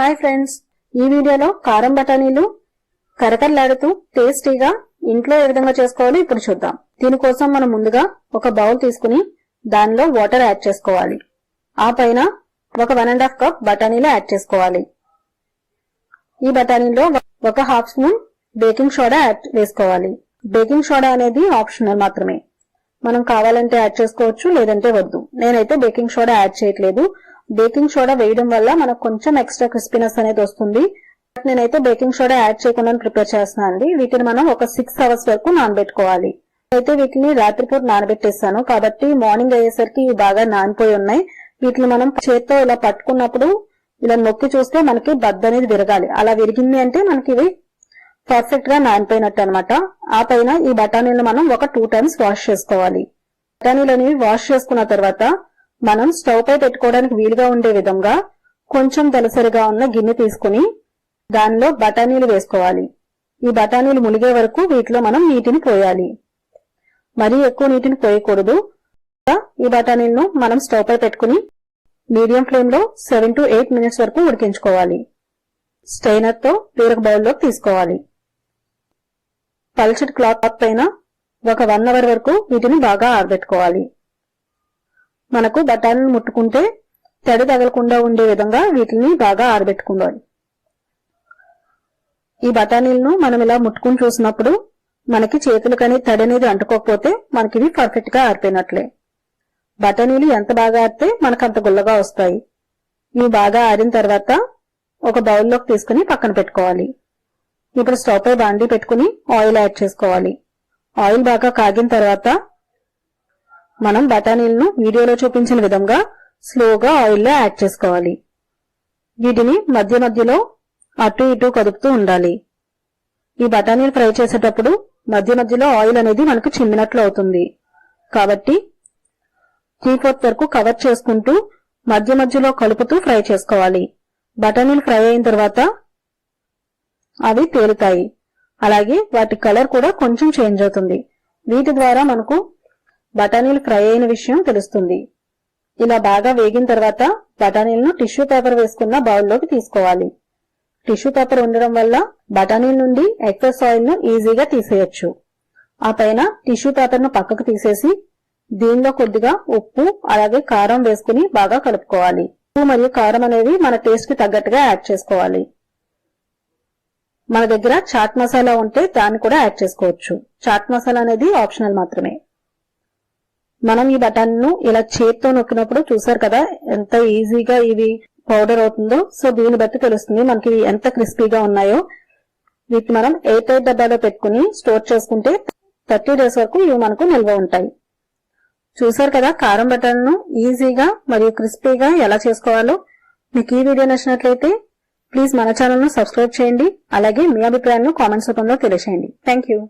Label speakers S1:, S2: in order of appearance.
S1: Hi friends. ఈ వీడియోలో కారం బఠానీలు కరకరలాడుతూ టేస్టీగా ఇంట్లో ఏ విధంగా చేసుకోవాలో ఇప్పుడు చూద్దాం. దీనికోసం మనం ముందుగా ఒక బౌల్ తీసుకుని దానిలో వాటర్ యాడ్ చేసుకోవాలి. ఆ పైన ఒక వన్ అండ్ హాఫ్ కప్ బఠానీలు యాడ్ చేసుకోవాలి. ఈ బఠానీలో ఒక half spoon baking soda add వేసుకోవాలి. బేకింగ్ సోడా అనేది ఆప్షనల్ మాత్రమే. మనం కావాలంటే యాడ్ చేసుకోవచ్చు లేదంటే వద్దు. నేనైతే బేకింగ్ సోడా యాడ్ చేయట్లేదు. బేకింగ్ సోడా వేయడం వల్ల మనకు కొంచెం ఎక్స్ట్రా క్రిస్పీనెస్ అనేది వస్తుంది. నేనైతే బేకింగ్ సోడా యాడ్ చేయకుండా ప్రిపేర్ చేస్తున్నాను అండి. వీటిని మనం ఒక సిక్స్ అవర్స్ వరకు నానబెట్టుకోవాలి. అయితే వీటిని రాత్రిపూట నానబెట్టేస్తాను కాబట్టి మార్నింగ్ అయ్యేసరికి ఇవి బాగా నానిపోయి ఉన్నాయి. వీటిని మనం చేత్తో ఇలా పట్టుకున్నప్పుడు ఇలా నొక్కి చూస్తే మనకి బద్ద అనేది విరగాలి. అలా విరిగింది అంటే మనకి ఇవి పర్ఫెక్ట్గా నానిపోయినట్టు అనమాట ఆ పైన ఈ బఠానీలు మనం ఒక టూ టైమ్స్ వాష్ చేసుకోవాలి. బఠానీలు అనేవి వాష్ చేసుకున్న తర్వాత మనం స్టవ్ పై పెట్టుకోవడానికి వీలుగా ఉండే విధంగా కొంచెం దలసరిగా ఉన్న గిన్నె తీసుకుని దానిలో బఠానీలు వేసుకోవాలి. ఈ బఠానీలు మునిగే వరకు వీటిలో మనం నీటిని పోయాలి. మరీ ఎక్కువ నీటిని పోయకూడదు. ఈ బఠానీలను మనం స్టవ్ పై పెట్టుకుని మీడియం ఫ్లేమ్లో సెవెన్ టు ఎయిట్ మినిట్స్ వరకు ఉడికించుకోవాలి. స్టైనర్తో వేరొక బౌల్లోకి తీసుకోవాలి. పల్చటి క్లాత్ పైన ఒక వన్ అవర్ వరకు వీటిని బాగా ఆరబెట్టుకోవాలి. మనకు బఠానీలు ముట్టుకుంటే తడి తగలకుండా ఉండే విధంగా వీటిని బాగా ఆరబెట్టుకోవాలి ఈ బఠానీలను మనం ఇలా ముట్టుకుని చూసినప్పుడు మనకి చేతులు కానీ తడి అనేది అంటుకోకపోతే మనకి ఇవి పర్ఫెక్ట్గా ఆరిపోయినట్లే. బఠానీలు ఎంత బాగా ఆరితే మనకు అంత గుల్లగా వస్తాయి. ఇవి బాగా ఆరిన తర్వాత ఒక బౌల్లోకి తీసుకుని పక్కన పెట్టుకోవాలి. ఇప్పుడు స్టవ్ పై బాండీ పెట్టుకుని ఆయిల్ యాడ్ చేసుకోవాలి. ఆయిల్ బాగా కాగిన తర్వాత మనం బఠానీలను వీడియోలో చూపించిన విధంగా స్లోగా ఆయిల్లో యాడ్ చేసుకోవాలి. వీటిని మధ్య మధ్యలో అటు ఇటు కదుపుతూ ఉండాలి. ఈ బఠానీలు ఫ్రై చేసేటప్పుడు మధ్య మధ్యలో ఆయిల్ అనేది మనకు చిమ్మినట్లు అవుతుంది. కాబట్టి త్రీ ఫోర్త్ వరకు కవర్ చేసుకుంటూ మధ్య మధ్యలో కలుపుతూ ఫ్రై చేసుకోవాలి. బఠానీలు ఫ్రై అయిన తర్వాత అవి తేలుతాయి. అలాగే వాటి కలర్ కూడా కొంచెం చేంజ్ అవుతుంది. వీటి ద్వారా మనకు బఠానీలు ఫ్రై అయిన విషయం తెలుస్తుంది. ఇలా బాగా వేగిన తర్వాత బఠానీలను టిష్యూ పేపర్ వేసుకున్న బౌల్లోకి తీసుకోవాలి. టిష్యూ పేపర్ ఉండడం వల్ల బఠానీల నుండి ఎక్సెస్ ఆయిల్ను ఈజీగా తీసేయచ్చు. ఆ పైన టిష్యూ పేపర్ను పక్కకు తీసేసి దీనిలో కొద్దిగా ఉప్పు అలాగే కారం వేసుకుని బాగా కలుపుకోవాలి. ఉప్పు మరియు కారం అనేవి మన టేస్ట్కి తగ్గట్టుగా యాడ్ చేసుకోవాలి. మన దగ్గర చాట్ మసాలా ఉంటే దాన్ని కూడా యాడ్ చేసుకోవచ్చు. చాట్ మసాలా అనేది ఆప్షనల్ మాత్రమే. మనం ఈ బఠానీను ఇలా చేత్తో నొక్కినప్పుడు చూసారు కదా ఎంత ఈజీగా ఇవి పౌడర్ అవుతుందో. సో దీన్ని బట్టి తెలుస్తుంది మనకి ఎంత క్రిస్పీగా ఉన్నాయో. వీటిని మనం ఎయిట్ ఎయిట్ డబ్బాలో పెట్టుకుని స్టోర్ చేసుకుంటే థర్టీ డేస్ వరకు ఇవి మనకు నిల్వ ఉంటాయి. చూసారు కదా కారం బఠానీను ఈజీగా మరియు క్రిస్పీగా ఎలా చేసుకోవాలో. మీకు ఈ వీడియో నచ్చినట్లయితే ప్లీజ్ మన ఛానల్ను సబ్స్క్రైబ్ చేయండి. అలాగే మీ అభిప్రాయాలను కామెంట్స్ రూపంలో తెలియజేయండి థ్యాంక్ యూ